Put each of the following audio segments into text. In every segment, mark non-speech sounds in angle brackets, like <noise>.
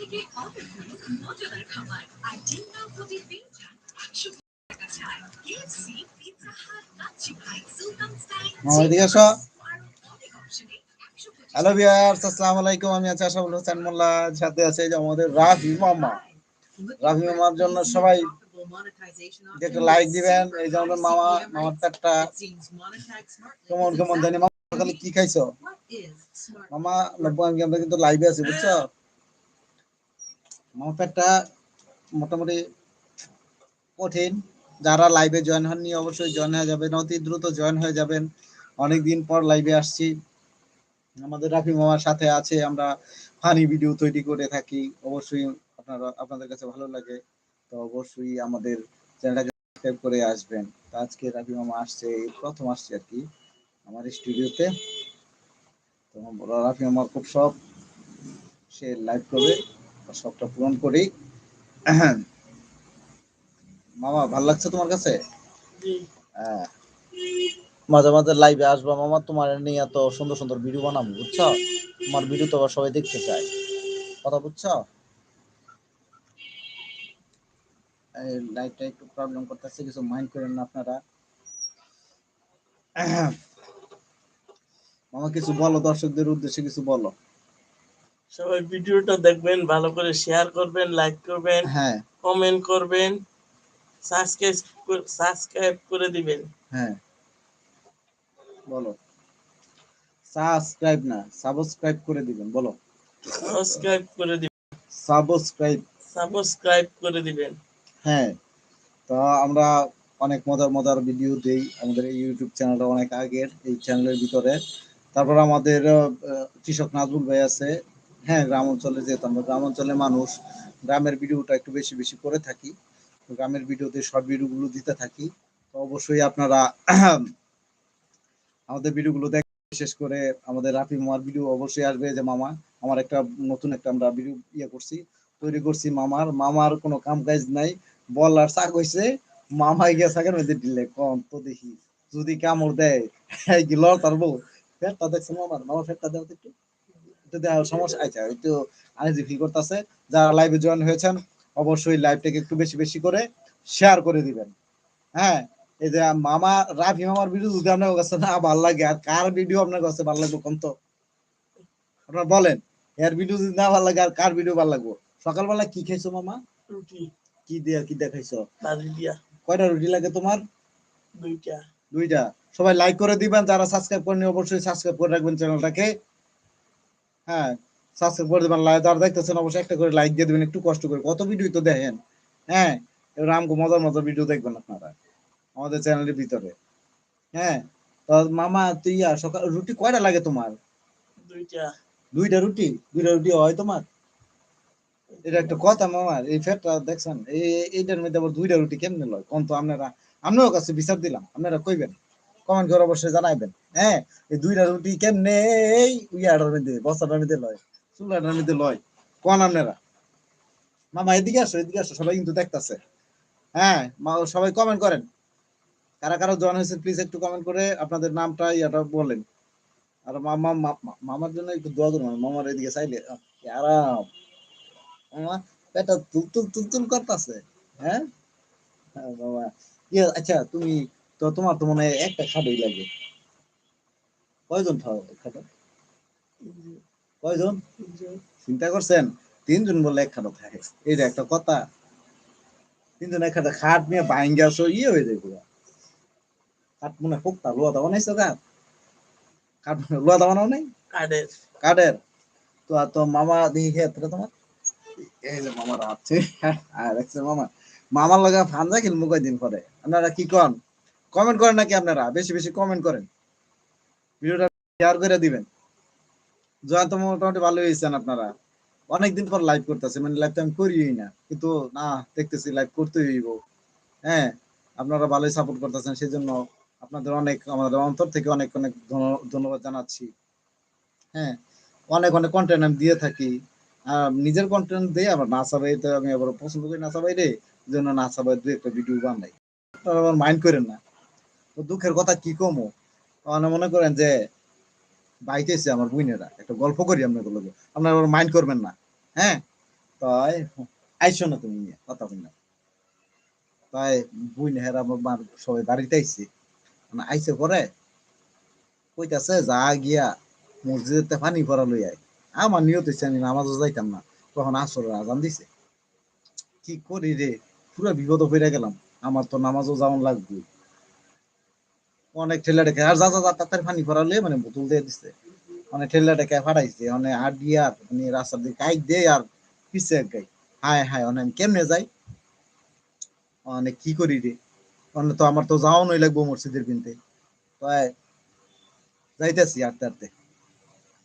থেকে অর্ডার মজাদার খাবার। আর ডিম দাও প্রতি তিন চার একশো টাকা ছাড় কেএফসি পিৎজা হাট কাচ্চি ভাই সুলতান স্টাইল মামা এদিকে আসো। আরও অনেক অপশনে একশো হ্যালো ভিউয়ার্স আসসালামু আলাইকুম। আমি আছি আশাফুল হোসেন মোল্লা। সাথে আছে যে আমাদের রাফি মামা। রাফি মামার জন্য সবাই একটু লাইক দিবেন। এই যে আমাদের মামা মামার পেটটা কেমন কেমন জানি। মামা সকালে কি খাইছো? মামা আমরা কিন্তু লাইভে আছি বুঝছ? মামার পেটটা মোটামুটি কঠিন। যারা লাইভে জয়েন হননি, অবশ্যই জয়েন হয়ে যাবেন। অতি দ্রুত জয়েন হয়ে যাবেন। অনেক দিন পর লাইভে আসছি। আমাদের রাফি মামার সাথে আছে, আমরা ফানি ভিডিও তৈরি করে থাকি। অবশ্যই আপনারা, আপনাদের কাছে ভালো লাগে, তো অবশ্যই আমাদের চ্যানেলটাকে সাবস্ক্রাইব করে আসবেন। তো আজকে রাফি মামা আসছে, প্রথম আসছে আর কি আমার স্টুডিওতে তো রাফি মামার খুব শখ, সে লাইভ করবে। শখটা পূরণ করি। মামা ভালো লাগছে তোমার কাছে? হ্যাঁ। মাঝে মাঝে লাইভে আসবা মামা তোমার নিয়ে এত সুন্দর সুন্দর ভিডিও বানাবো বুঝছ? তোমার ভিডিও তো আবার সবাই দেখতে চায়। কথা বুঝছ? এই লাইভটা একটু প্রবলেম করতেছে কিছু মাইন্ড করেন না আপনারা। মামা কিছু বলো দর্শকদের উদ্দেশ্যে কিছু বলো। সবাই ভিডিওটা দেখবেন ভালো করে শেয়ার করবেন লাইক করবেন হ্যাঁ। কমেন্ট করবেন সাবস্ক্রাইব সাবস্ক্রাইব করে দিবেন। হ্যাঁ। বলো। সাবস্ক্রাইব না সাবস্ক্রাইব করে দিবেন বলো। সাবস্ক্রাইব করে দিবেন। সাবস্ক্রাইব সাবস্ক্রাইব করে দিবেন। হ্যাঁ। তো আমরা অনেক মজার মজার ভিডিও দেই আমাদের এই ইউটিউব চ্যানেলটা অনেক আগের এই চ্যানেলের ভিতরে। তারপর আমাদের কৃষক নাজমুল ভাই আছে হ্যাঁ গ্রাম অঞ্চলে যেহেতু আমরা গ্রাম অঞ্চলের মানুষ, গ্রামের ভিডিওটা একটু বেশি বেশি করে থাকি। গ্রামের ভিডিওতে শর্ট ভিডিওগুলো দিতে থাকি। তো অবশ্যই আপনারা <clears throat> আমাদের ভিডিওগুলো দেখ, বিশেষ করে আমাদের রাফি মামার ভিডিও অবশ্যই আসবে। যে মামা, আমার একটা নতুন একটা আমরা ভিডিও ইয়ে করছি, তৈরি করছি মামার। মামার কোনো কাম কাজ নাই, বলার চাক হইছে, মামাই গিয়ে চাকের মধ্যে দিলে কম তো দেখি, যদি কামড় দেয় <laughs> লড় তারবো ফেরটা দেখছ মামার মামা ফেরটা দেওয়া একটু সমস্যা আচ্ছা আনিজি ফিল করতেছে। যারা লাইভে জয়েন হয়েছেন অবশ্যই লাইভটাকে একটু বেশি বেশি করে শেয়ার করে দিবেন। হ্যাঁ এই যে মামা রাফি মামার ভিডিও যদি আপনার কাছে না ভালো লাগে আর কার ভিডিও আপনার কাছে ভালো লাগবে কোন তো? আপনারা বলেন এর ভিডিও যদি না ভালো লাগে আর কার ভিডিও ভালো লাগবে? সকালবেলা কি খাইছো মামা? রুটি। কি দিয়া কি দেখাইছো বাজি দিয়া। কয়টা রুটি লাগে তোমার? দুইটা। দুইটা। সবাই লাইক করে দিবেন যারা সাবস্ক্রাইব করেনি অবশ্যই সাবস্ক্রাইব করে রাখবেন চ্যানেলটাকে। হ্যাঁ সাবস্ক্রাইব করে দিবেন লাইক যারা দেখতেছেন অবশ্যই একটা করে লাইক দিয়ে দিবেন একটু কষ্ট করে। কত ভিডিও তো দেখেন? হ্যাঁ এবার আমগো মজার মজার ভিডিও দেখবেন আপনারা আমাদের চ্যানেলের ভিতরে। হ্যাঁ তো মামা তুই আর সকাল রুটি কয়টা লাগে তোমার? দুইটা। দুইটা রুটি? দুইটা রুটি হয় তোমার? এটা একটা কথা মামার এই ফ্যাটটা দেখছেন? এই এইটার মধ্যে আবার দুইটা রুটি কেমনে লয়? কোন তো আপনারা আপনার কাছে বিচার দিলাম আপনারা কইবেন। কমেন্ট করে অবশ্যই জানাইবেন। হ্যাঁ এই দুইটা রুটি কেমনে? এই ইয়াটার মধ্যে বস্তাটার মধ্যে লয় চুলাটার মধ্যে লয়। কোন আপনারা? মামা এদিকে আসো এদিকে আসো সবাই কিন্তু দেখতাছে। হ্যাঁ সবাই কমেন্ট করেন। কারা কারা জয়েন হয়েছে প্লিজ একটু কমেন্ট করে আপনাদের নামটা ইয়াটা বলেন। আর মামা মামার জন্য একটু দোয়া করুন মামার এদিকে চাইলে। আরাম। মামা পেটটা তুলতুল তুলতুল করতেছে। হ্যাঁ? হ্যাঁ, বাবা ইয়ে আচ্ছা তুমি তো তোমার তো মনে হয় একটা খাটই লাগে। কয়জন খাটো? কয়জন? চিন্তা করছেন? তিনজন বলে এক খাটো থাকে। এইটা একটা কথা। তিনজন এক খাটো খাট নিয়ে বাইন গেছো ইয়ে হয়ে যায় পুরো। খাট মনে হোক তা লোয়া দাওয়া নাই সাদা খাট? লোয়া দাওয়া নাও নাই? কাঠের। কাঠের। তো আর তো মামা দেখি খেয়ে তোমার? এই যে মামার আছে আর মামা। মামার লগা ফান্দা খেলব কয়দিন পরে? আপনারা কি কন? কমেন্ট করেন নাকি আপনারা? বেশি বেশি কমেন্ট করেন। ভিডিওটা শেয়ার করে দিবেন। জয়া তো মোটামুটি ভালো হয়েছেন আপনারা। অনেকদিন পর লাইভ করতেছে মানে লাইভ তো আমি করিই না। কিন্তু না, দেখতেছি লাইভ করতেই হইব। হ্যাঁ আপনারা ভালোই সাপোর্ট করতেছেন সেই জন্য আপনাদের অনেক, আমাদের অন্তর থেকে অনেক অনেক ধন্য- ধন্যবাদ জানাচ্ছি। হ্যাঁ অনেক অনেক কন্টেন্ট আমি দিয়ে থাকি। নিজের কন্টেন্ট দিয়ে আবার নাসা ভাইতে আমি আবার পছন্দ করি নাসা ভাই রে। জন্য নাসা ভাই দু একটা ভিডিও বানাই। আপনারা আবার মাইন্ড করেন না। তো দুঃখের কথা কি কমো? মানে মনে করেন যে বাইতেছে আমার বুইনেরা একটা গল্প করি আপনাদের লগে। আপনারা মাইন্ড করবেন না। হ্যাঁ? তাই, আইসো না তুমি কথা বল না তাই বুই নেহের আমার সবাই বাড়িতে আইছে। মানে আইসে পরে কইতাছে, যা গিয়া মসজিদে পানি ভরা লই আয়। আমার নিয়ত হইছে আমি নামাজও যাইতাম না। তখন আসরের আজান দিছে। কি করি রে? পুরো বিপদ হয়ে গেলাম। আমার তো নামাজও যাওয়ান লাগবে। অনেক ঠেলা ডেকে, আর যা যা তাড়াতাড়ি পানি ভরালে মানে বোতল দিয়ে দিছে। মানে ঠেলা ডেকে ফাটাইছে মানে আর আর মানে রাস্তার দিকে কাইক দিয়ে আর পিছে গাই হায় হায়, অনেক কেমনে যাই? অনেক কি করি রে? অনেক তো আমার তো যাওয়া নই লাগবো মসজিদের কিনতে। তো যাইতেছি আটতে আটতে।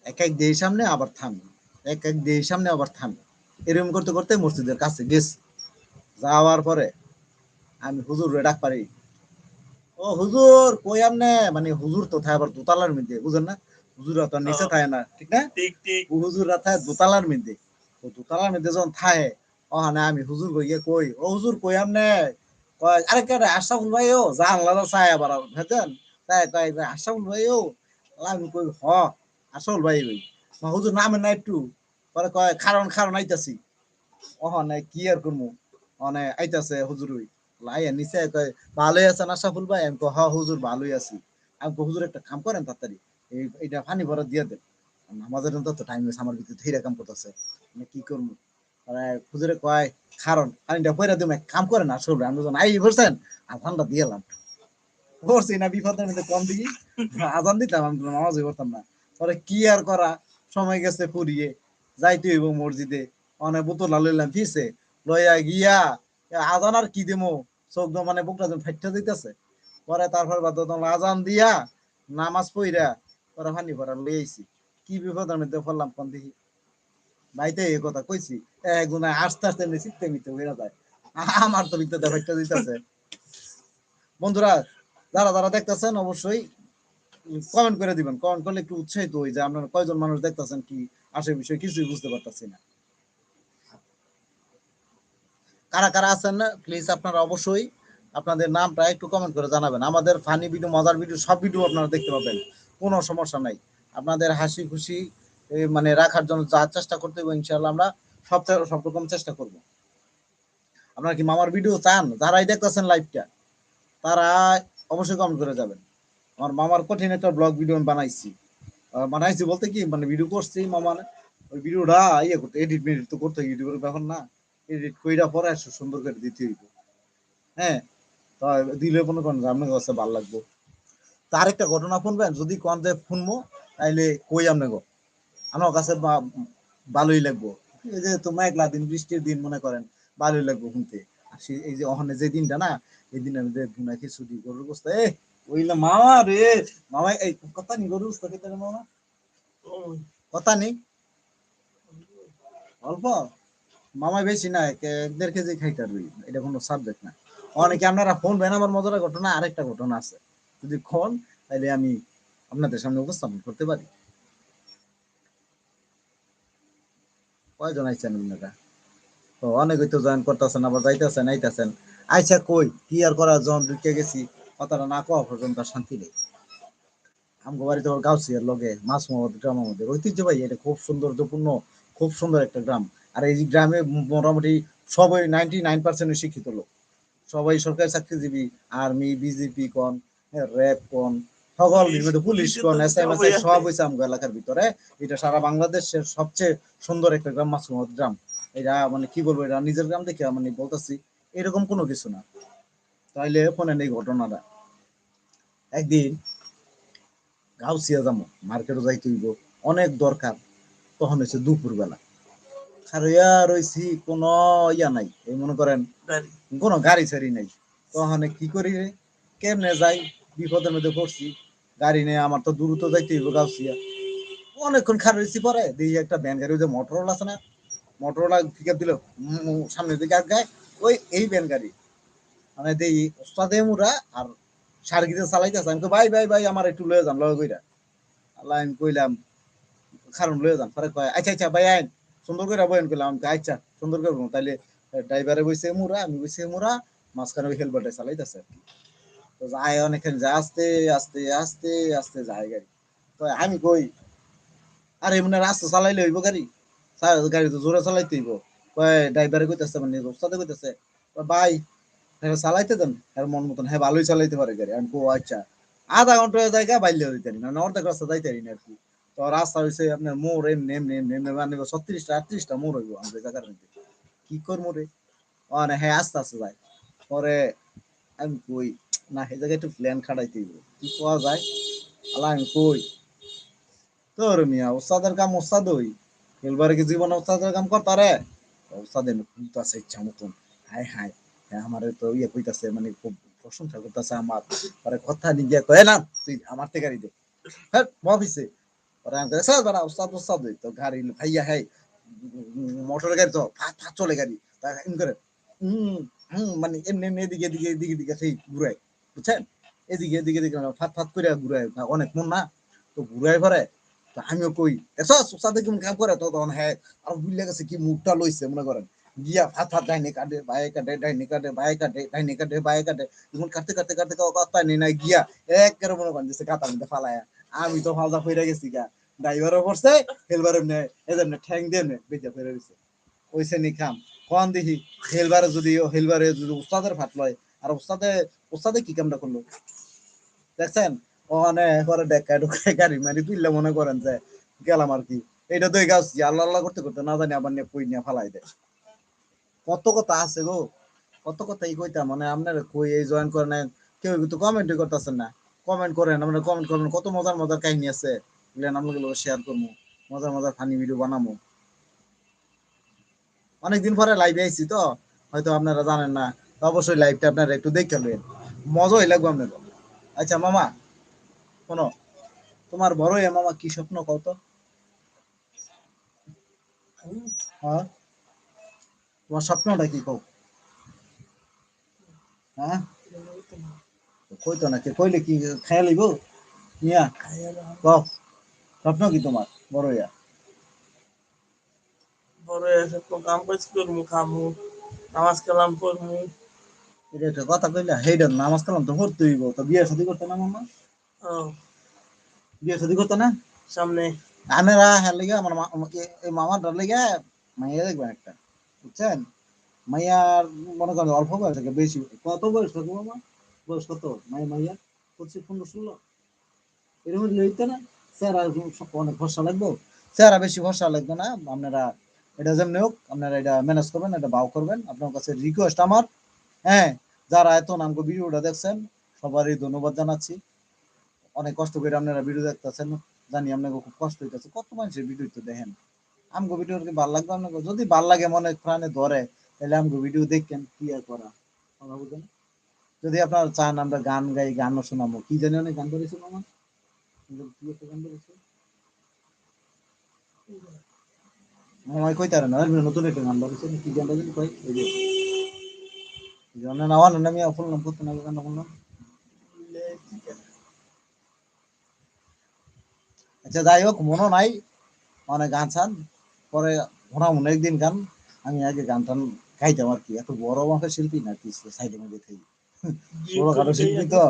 এক এক দিয়ে সামনে আবার থামি। এক এক দিয়ে সামনে আবার থামি। এরকম করতে করতে মসজিদের কাছে গেছি। যাওয়ার পরে আমি হুজুর ডাক পারি ও হুজুর কই আমনে? মানে হুজুর তো থাকে আবার দোতলার মধ্যে বুঝেন না? হুজুর তো নিচে হ্যাঁ। থাকে না ঠিক না? ঠিক ঠিক। ও হুজুর থাকে দোতলার মধ্যে। তো দোতলার মধ্যে যখন থাকে ও না আমি হুজুর কইয়ে কই? ও হুজুর কই আমনে? কয় আরে কেটে আশরাফুল ভাই ও জানলা চাই আবার ভেতেন তাই তাই আশরাফুল ভাই ও আমি কই হ আসল ভাই মা হুজুর নামে না একটু? পরে কয় কারণ কারণ আইতাছি। ওহ না কি আর করমু? মানে আইতাছে হুজুর ওই। লাইয়া কয়, ভালোই ভাই? আমি কই হ হুজুর ভালোই আছি। আমি হুজুর একটা কাম করেন তাড়াতাড়ি। এই এটা পানি ভরা দিয়ে দেন। আমাদের তো টাইম আমার ভিতরে ধীরে কাম করতেছে। মানে কি করব? হুজুরে কয়, কারণ পয়রা কাম করেন আমি যখন আই আধানটা দিয়েলাম না, বিপদের মধ্যে কম আজান দিতাম, আমি নামাজই করতাম না। পরে কি আর করা? সময় গেছে ফুরিয়ে, যাইতে হইব মসজিদে। অনেক বোতল লইলাম ফিসে লইয়া গিয়া, আজান আর কি দেমো? চোখ মানে বুকটা যেন ফাইটটা দিতেছে পরে তারপর তোমার আজান দিয়া নামাজ পইরা পরে পানি ভরা লই আইছি। কি বিপদের মধ্যে পড়লাম কোন দেখি? ভাইতে এই কথা কইছি এক গুণা আস্তে আস্তে এমনি চিত্তে মিতে হয়ে যায়। আমার তো ভিতরে ফাইটটা দিতেছে বন্ধুরা, যারা যারা দেখতেছেন অবশ্যই কমেন্ট করে দিবেন। কমেন্ট করলে একটু উৎসাহিত হই যে আপনারা কয়জন মানুষ দেখতেছেন কি আসে বিষয় কিছুই বুঝতে পারতাছি না। কারা কারা আছেন প্লিজ আপনারা অবশ্যই আপনাদের নামটা একটু কমেন্ট করে জানাবেন। আমাদের ফানি ভিডিও মজার ভিডিও সব ভিডিও আপনারা দেখতে পাবেন। কোনো সমস্যা নাই। আপনাদের হাসি খুশি মানে রাখার জন্য যা চেষ্টা করতে হবে, ইনশাআল্লাহ আমরা সব সব রকম চেষ্টা করব। আপনারা কি মামার ভিডিও চান? যারাই দেখতেছেন লাইভটা তারা অবশ্যই কমেন্ট করে যাবেন। আমার মামার কঠিন একটা ব্লগ ভিডিও আমি বানাইছি। বানাইছি বলতে কি মানে ভিডিও করছি মামা ওই ভিডিওটা ইয়ে করতে এডিট মেডিট তো করতে ইউটিউবের ব্যাপার না। কইরা পরে সুন্দর করে দিতে হইব। হ্যাঁ? তা দিলে আপনার কাছে ভালো লাগবো। তার একটা ঘটনা শুনবেন, যদি কোন যে শুনব, তাইলে কই আমার কাছে ভালোই লাগবো। এই যে দিন, বৃষ্টির দিন মনে করেন, ভালোই লাগবো শুনতে। এই যে ওখানে যে দিনটা না, এই দিন আমি গুনা খিচুড়ি গরুর গোস্ত এ মামা রে! মামা, এই কথা নি গরুর গোস্ত খেতে মামা? কথা নেই? অল্প? মামা বেশি না এক দেড় কেজি খাইতে পারবি, এটা কোনো সাবজেক্ট না। অনেকে আপনারা ফোন বেন আমার মজার ঘটনা, আরেকটা ঘটনা আছে। যদি ফোন তাহলে আমি আপনাদের সামনে উপস্থাপন করতে পারি। কয়জন আপনারা? তো জয়েন করতেছেন, আবার যাইতেছেন, আইতেছেন। আইসা কই? কি আর করা জন ঢুকে গেছি। কথাটা না কওয়া পর্যন্ত শান্তি নেই। আমগো বাড়িতে গাউসিয়ার লগে মাছ মোহাম্মদ গ্রাম আমাদের ঐতিহ্যবাহী এটা খুব সৌন্দর্যপূর্ণ খুব সুন্দর একটা গ্রাম। আর এই গ্রামে মোটামুটি সবাই নাইনটি নাইন পার্সেন্ট শিক্ষিত লোক। সবাই সরকারি চাকরিজীবী আর্মি বিজেপি কোন র্যাব কোন সকল বিভিন্ন পুলিশ কোন এস এম এস সব হয়েছে আমগো এলাকার ভিতরে। এটা সারা বাংলাদেশের সবচেয়ে সুন্দর একটা গ্রাম মাসুমত গ্রাম। এটা মানে কি বলব এটা নিজের গ্রাম দেখে মানে বলতেছি এরকম কোনো কিছু না। তাইলে ফোনে এই ঘটনাটা। একদিন গাউসিয়া যাব মার্কেটও যাইতে হইব অনেক দরকার। তখন হচ্ছে দুপুর বেলা আর ইয়া রইছি কোনো ইয়া নাই এই মনে করেন। কোনো গাড়ি ছাড়ি নাই। তখন কি করি রে? কেমনে যাই? বিপদের মধ্যে পড়ছি। গাড়ি নেই আমার তো দ্রুত যাইতে হইব গাউসিয়া অনেকক্ষণ খারাপ হয়েছি পরে দেখি একটা ভ্যান গাড়ি ওই যে মোটরওয়ালা আছে না? মোটরওয়ালা পিক আপ দিল সামনের দিকে আগায় ওই এই ভ্যান গাড়ি। মানে দেই ওস্তাদে মুরা আর সার্গিতে চালাইতেছে? আমি তো ভাই ভাই ভাই আমার একটু লয়ে যান লয়ে কইরা। আল্লাহ আমি কইলাম কারণ লয়ে যান। পরে কয় আচ্ছা আচ্ছা ভাই আইন। সুন্দর করে বয়েন কইলাম আমি আচ্ছা সুন্দর করে তাইলে ড্রাইভারে বইছে মুরা, আমি বইছে মুরা, মাঝখানে ওই হেলমেটে চালাইতেছে আর কি। তো যায় অনেকখানি যায় আস্তে আস্তে আস্তে আস্তে যায় গাড়ি। তো আমি কই, আরে এমনি রাস্তা চালাইলে হইব গাড়ি? গাড়ি তো জোরে চালাইতে হইব। কয় ড্রাইভারে কইতাছে মানে ওস্তাদে কইতাছে। ভাই হ্যাঁ চালাইতে দেন। এর মন মতন হ্যাঁ ভালোই চালাইতে পারে গাড়ি। আমি কো আচ্ছা আধা ঘণ্টা জায়গা বাইলে হইতে না অর্ধেক রাস্তা যাইতে আর কি। তো রাস্তা হইছে আপনার মোড় এমনি এমনি এমনি এমনি মানে ছত্রিশটা, আটত্রিশটা মোড় হইব আমাদের জায়গার মধ্যে। কি করব রে? মানে হ্যাঁ আস্তে আস্তে যায়। পরে আমি কই, না সেই জায়গায় একটু প্ল্যান খাটাইতে হইব। কি পাওয়া যায়? আলা আমি কই? তোর মিয়া, ওস্তাদের কাম ওস্তাদ হই। খেলবারে কি জীবন ওস্তাদের কাম করতারে ওস্তাদের আছে ইচ্ছা মতন। হাই হাই হ্যাঁ আমার তো ইয়ে কইতাছে মানে খুব প্রশংসা করতেছে আমার। পরে কথা নি গিয়া কয় না, তুই আমার থেকে দে। হ্যাঁ অফিসে কইছে বাড়া, ওস্তাদ ওস্তাদ তো গাড়ি ভাইয়া মোটর গাড়ি তো ফাট ফাট চলে গাড়ি। করে, হুম মানে এমনি এমনি এদিকে এদিকে এদিকে এদিকে সেই ঘুরায়, বুঝছেন? এদিকে এদিকে এদিকে করে ঘুরায়। অনেক মন না? তো ঘুরায় পরে তো আমিও কই দেখছ ওস্তাদে কেমন কাম করে? তো তখন হ্যাঁ। আর বুঝলে গেছে কি মুখটা লইছে, মনে করেন। গিয়া ফাত ফাত ডাইনে কাটে, বায়ে কাটে, ডাইনে কাটে, বায়ে কাটে, ডাইনে কাটে, বায়ে কাটে। এখন কাটতে কাটতে কাটতে কথা নেই না গিয়া একেবারে মনে করেন যে কাতার মধ্যে ফালায়া। আমি তো ফালদা ফিরে গেছি গা। ড্রাইভারও পড়ছে হেলবার এমনি এমনি ঠ্যাং দিয়ে এমনি বেজা ফিরে গেছে ওইসে নি, খাম, কন দেখি হেলবারে যদি হেলবারে যদি উস্তাদের ফাট লয়, আর উস্তাদে উস্তাদে কি কামটা করল? দেখছেন? ওখানে পরে ডেকা ঢুকে গাড়ি মারি তুললে মনে করেন যে, গেলাম আর কি। এটা তো গাছ আল্লাহ আল্লাহ করতে করতে না জানি আবার নিয়ে কই নিয়ে ফালাই দেয়। কত কথা আছে গো। কত কথা ই কইতাম মানে আপনার কই এই জয়েন করে নেন কেউ কিন্তু কমেন্টই করতেছেন না। কমেন্ট করেন আপনারা কমেন্ট করেন কত মজার মজার কাহিনী আছে। আপনাদের শেয়ার করব। মজার মজার ফানি ভিডিও বানাবো। অনেকদিন পরে লাইভে আইছি তো, হয়তো আপনারা জানেন না। অবশ্যই লাইভটা আপনারা একটু দেখে নেবেন মজাই লাগবে আপনার আচ্ছা মামা, শোনো, তোমার বড় মামা কি স্বপ্ন কত হ্যাঁ? তোমার স্বপ্নটা কি কও? হ্যাঁ? কইতো না কে কইলে কি খেয়ে লইব? মিয়া কও স্বপ্ন কি তোমার বড় ইয়া? বড় কাম কাজ করমু খামু নামাজ কালাম পড়মু। এটা একটা কথা কইলা হেইডার নামাজ কালাম তো হইব তো বিয়ে শাদী করতে না মামা? ও। বিয়ে শাদী করতে না? সামনে। হ্যাঁ লেগে আমার এই লেগে মাইয়া দেখবেন একটা বুঝছেন? মাইয়ার মনে করেন অল্প বয়স থেকে বেশি কত বয়স থাকে মামা? বয়স কত? মাইয়া? পঁচিশ পনেরো ষোলো। এরকম লইতে না? স্যার আর অনেক ভরসা লাগবে? স্যার আর বেশি ভরসা লাগবে না? আপনারা এটা যেমনি হোক, আপনারা এটা ম্যানেজ করবেন, এটা বাউ করবেন। আপনার কাছে রিকোয়েস্ট আমার। হ্যাঁ যারা এত নামকো ভিডিওটা দেখছেন, সবারই ধন্যবাদ জানাচ্ছি। অনেক কষ্ট করে আপনারা ভিডিও দেখতেছেন, জানি আপনাকে খুব কষ্ট হইতেছে। কত মানুষের ভিডিও তো দেখেন। আমগো ভিডিও কি ভালো লাগবে আপনাকে? যদি ভালো লাগে মনে প্রাণে ধরে, তাহলে আমগো ভিডিও দেখেন, কি আর করা? কথা বুঝেন? যদি আপনারা চান, আমরা গান গাই, গানও শোনাবো। কি জানি অনেক গান ধরেছিল আমার কি একটা গান ধরেছে আমায় কইতে পারে না? নতুন একটা গান কি গানটা জানি কই? এই যে। জন্য না করতে না, বললাম আচ্ছা যাই হোক মনে নাই, অনেক গান ছান পরে ওরা মনে একদিন গান। আমি আগে গান টান গাইতাম আর কি, এত বড় মাপের শিল্পী না, কি সাইডে মধ্যে বড় শিল্পী তো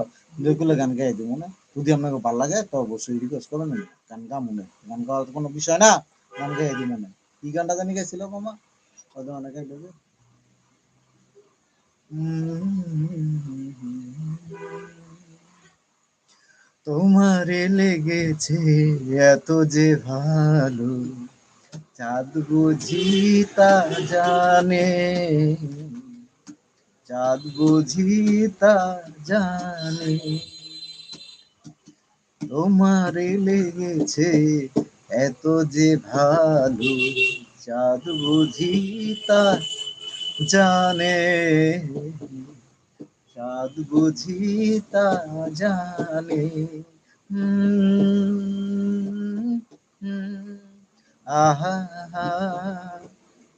যেগুলো গান গাই দিব না যদি আপনাকে ভালো লাগে তো অবশ্যই রিকোয়েস্ট করবেন গান গা মনে গান গাওয়া তো কোনো বিষয় না। গান গাই দিব মনে কি গানটা জানি মামা? অনেক তোমারে লেগেছে এত যে ভালো চাঁদ বুঝি তা জানে। চাঁদ বুঝি তা জানে। তোমারে লেগেছে এত যে ভালো, চাঁদ বুঝি তা জানে। চাঁদ বুঝি তা জানে। আহা,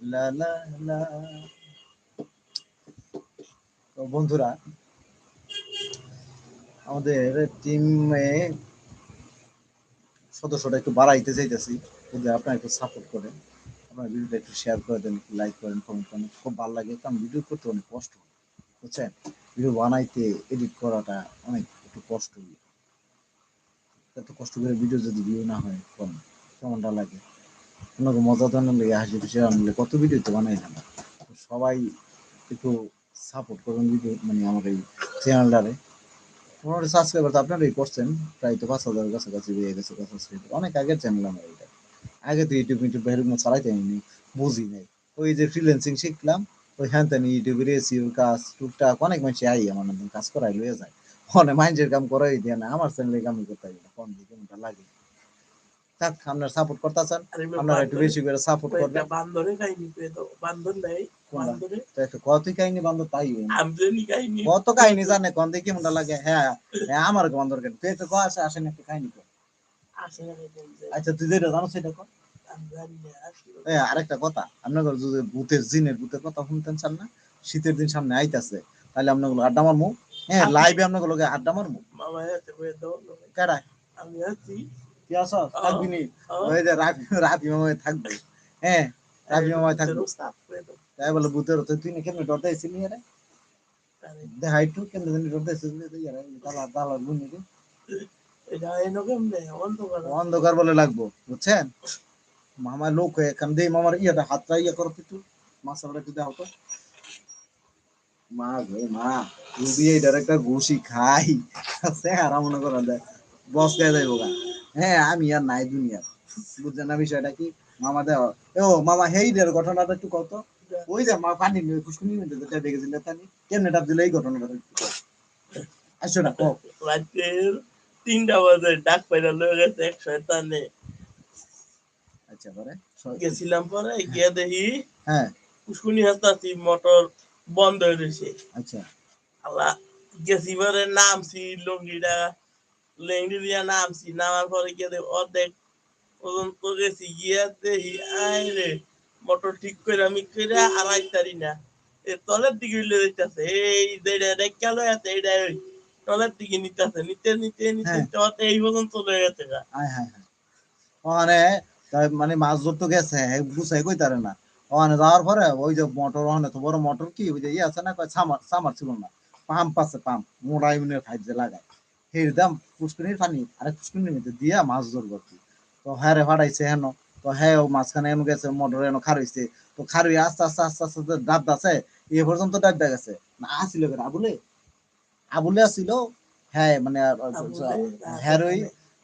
লা লা লা। বন্ধুরা, আমাদের টিমে সদস্যটা একটু বাড়াইতে চাইতেছি। যদি আপনারা একটু সাপোর্ট করেন। আপনার ভিডিওটা একটু শেয়ার করে দেন লাইক করেন কমেন্ট করেন। খুব ভালো লাগে, কারণ ভিডিও করতে অনেক কষ্ট বুঝছেন? ভিডিও বানাইতে এডিট করাটা অনেক একটু কষ্ট। এত কষ্ট করে ভিডিও যদি ভিউ না হয় কম কেমনটা লাগে? আপনাকে মজা দেওয়ার লেগে হাসি খুশি আনলে কত ভিডিও তো বানাই না সবাই একটু সাপোর্ট করুন ভিডিও মানে আমার এই চ্যানেলটারে পনেরো সাবস্ক্রাইবার তো আপনারাই করছেন, প্রায় তো পাঁচ হাজার কাছাকাছি হয়ে গেছে সাবস্ক্রাইবার অনেক আগের চ্যানেল আমার এটা। আগে তো ইউটিউব ইউটিউব এরকম চালাইতে আমি বুঝি নাই। ওই যে ফ্রিল্যান্সিং শিখলাম, ওই হ্যান তেন ইউটিউবের এসিও কাজ টুকটাক অনেক মানুষ আই, আমার কাজ করাই লয়ে যায়। অনেক মাইন্ডের কাম করাই দিয়ে না, আমার চ্যানেলে কাম করতে না কোন দিকে লাগে? থাক আপনার সাপোর্ট আপনারা একটু বেশি করে সাপোর্ট করবেন। বান্দরে কাহিনী দাও বান্দর নাই বান্দরে। তো একটা কত কাহিনী বান্ধব তাই হইল। আমদানি কাহিনী। কত কাহিনী জানে কোন দিকে মনটা লাগে হ্যাঁ হ্যাঁ আমার কোন? দরকার তুই তো কো আসে আসেন একটা কাহিনী কর আসে না বলছে আচ্ছা তুই যেটা জানো সেটা আরেকটা কথা আপনাদের যদি ভূতের জিনের ভূতের কথা শুনতেন চান না শীতের দিন সামনে আইতাছে তাহলে আপনাগুলো আড্ডা মারমু। হ্যাঁ লাইভে আপনাগুলো আড্ডা মারমু। মামা হাতে হয়ে দাও। কেডা আমি আছি। কি আছো? থাকবি নি ওই যে রাফি রাফি মামায় থাকবে। হ্যাঁ রাফি মামায় থাকবে। তাই বলে ভূতের তো তুই না কেমনে ডরতে আইছিলি আরে আরে, দেখা একটু কেমনে জানি ডরতে আইছিলি তালা তালা গুনি রে। অন্ধকার। বলে লাগবো বুঝছেন? মামা লোক হয়ে এখান দিয়ে মামার ইয়েটা হাতটা ইয়ে করো তো একটু। মাসাটা একটু দাও তো। মা গো মা রুবি এইটার একটা ঘুষি খাই সে হারা মনে করা যায় বস খেয়ে যাইব গা। হ্যাঁ আমি আর নাই দুনিয়া বুঝছেন না বিষয়টা কি? মামা দেও ও মামা হেইডের ঘটনাটা একটু কত ওই যে মা পানি নিয়ে খুশকুনি মধ্যে যেটা দেখেছিল তানি কেমনে ডাব দিলে এই ঘটনাটা। আসো না কও। রাতের তিনটা বাজে ডাক পাইরা লয়ে গেছে এক শয়তানে। আচ্ছা পরে? গেছিলাম পরে গিয়ে দেখি হ্যাঁ। উস্কুনি হাসতাছি মোটর বন্ধ হয়ে রয়েছে আচ্ছা। আল্লাহ গেছি পরে নামছি লঙ্গিটা। দিয়া নামছি নামার পরে গিয়ে অর্ধেক পর্যন্ত গেছি গিয়া দেখি আয় রে মোটর ঠিক করে আমি করে আড়াই তারি না। তলের দিকে এই যেটা রেখা লয়ে আছে ওই তলের দিকে নিতেছে নিতে নিতে নিতে হ্যাঁ। এই পর্যন্ত গেছে তাই মানে মাছ ধরতে গেছে বুঝাই কই তারে না। ওখানে যাওয়ার পরে ওই যে মোটর ওখানে তো বড় মোটর কি ওই যে ইয়ে আছে না সামার সামার ছিল না। পাম্প আছে পাম্প মোড়া ইউনিয়ন ফাইভ যে লাগায়। সেই দাম পুষ্করির পানি আরে পুষ্করির মধ্যে দিয়া মাছ ধরবো আর কি তো হ্যাঁ রে ফাটাইছে হেন তো হ্যাঁ ও মাঝখানে এনে গেছে মোটর এনে খারইছে তো খারুই আস্তে আস্তে আস্তে আস্তে আস্তে ডাব দাসে এ পর্যন্ত ডাব দা গেছে না আসিল কেন আবুলে। আবুলে আসিল হ্যাঁ মানে হ্যাঁ ওই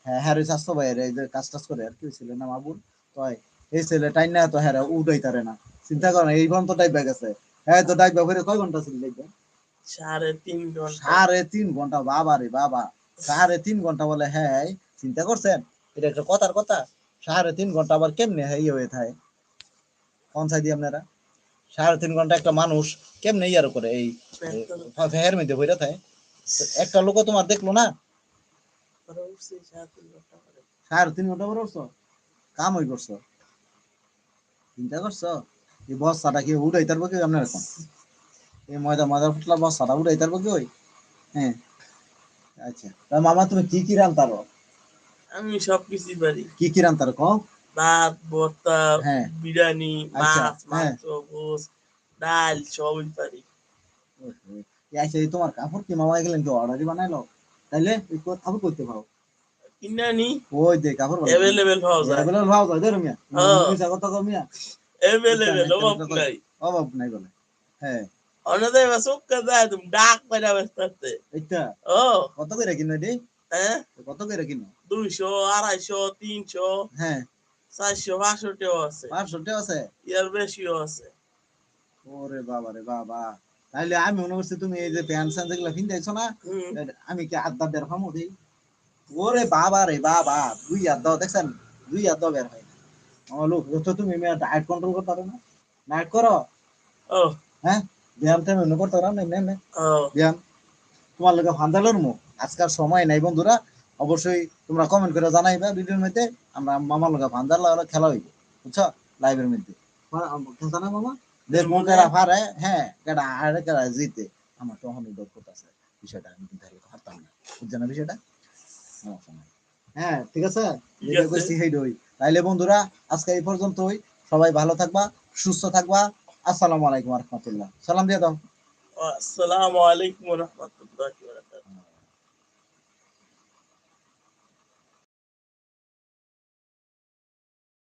হ্যাঁ হ্যাঁ ওই স্বাস্থ্য ভাইয়ের এই যে কাজ টাজ করে আর কি ছিল না মাবুল তো এই ছেলে টাইম না তো হ্যাঁ উঠাই তারে না। চিন্তা করেন এই পর্যন্ত ডাইবা গেছে হ্যাঁ তো ডাইবা করে কয় ঘণ্টা ছিল দেখবেন সাড়ে তিন ঘণ্টা। সাড়ে তিন ঘণ্টা বাবা রে বাবা। সাড়ে তিন ঘণ্টা বলে হ্যাঁ চিন্তা করছেন? এটা একটা কথার কথা। সাড়ে তিন ঘণ্টা আবার কেমনে হ্যাঁ ইয়ে হয়ে থাকে? সাইডি আপনারা? সাড়ে তিন ঘণ্টা একটা মানুষ কেমনে ইয়ার করে। এই ফেহের মধ্যে বইরা থাকে? একটা লোক তোমার দেখল না? সাড়ে তিন ঘণ্টা পরে। সাড়ে তিন ঘণ্টা পরে উঠছো? কাম হই করছ? চিন্তা করছ? এই বস্তাটা কি উড়াই তারপর কি আপনার এখন এই ময়দা ময়দা ফুটলা বস্তাটা উড়াই তারপর কি ওই? হ্যাঁ। আচ্ছা। তা মামা তুমি কি কি রান তারো আমি সবকিছুই পারি। কি কি রান তারো ভাত ভর্তা হ্যাঁ। বিরিয়ানি আচ্ছা, মাছ হ্যাঁ। মাংস গোস ডাল সবই পারি। আচ্ছা তোমার কাপড় কি মামা গেলেন কি অর্ডারই বানাইলো? তাইলে কাপড় করতে পারো। কিনে আনি। ওই দে কাপড় অ্যাভেলেবেল পাওয়া যায়। মিয়া। হ্যাঁ। পয়সা কত মিয়া। অভাব নাই। অভাব নাই বলে। হ্যাঁ। অন্যদের চোখকে যায় তুমি ডাক পাইরা ব্যস্ত এইটা ও কত করে কিনো এটি হ্যাঁ কত করে কিনো দুইশো আড়াইশো তিনশো হ্যাঁ। চারশো পাঁচশোটিও আছে। পাঁচশো আছে? ইয়ার বেশিও আছে। ওরে বাবা রে বাবা। তাইলে আমি মনে করছি তুমি এই যে প্যান্ট স্যান্ট যেগুলো কিনতেছো না আমি কি আড্ডা বের হব দিই? ওরে বাবা রে বাবা দুই দাও দেখছেন? দুই দাও বের হয়। আমার লোক তো তুমি ডায়েট কন্ট্রোল করতে পারো না? ডায়েট করো। ও। হ্যাঁ? ব্যায়াম টাইম এমনি করতে এমনি এমনি। ব্যায়াম। তোমার লোকে ফান্দালোর মো। আজকাল সময় নাই বন্ধুরা। অবশ্যই তোমরা কমেন্ট করে জানাইবা ভিডিওর মধ্যে। আমরা মামার লোকে খেলা হইব। বুঝছ? লাইভের মধ্যে। খেলতা না মামা? দেশ হ্যাঁ কেডা জিতে। আমার তখন উদ্যোগ করতেছে বিষয়টা আমি কিন্তু পারতাম না। বুঝছ না বিষয়টা? হ্যাঁ ঠিক আছে? আছে। তাইলে বন্ধুরা আজকে এই পর্যন্তই। সবাই ভালো থাকবা সুস্থ থাকবা। আসসালামু আলাইকুম রহমতুল্লাহ। সালাম দিয়ে দাও। আসসালামু আলাইকুম রহমতুল্লাহ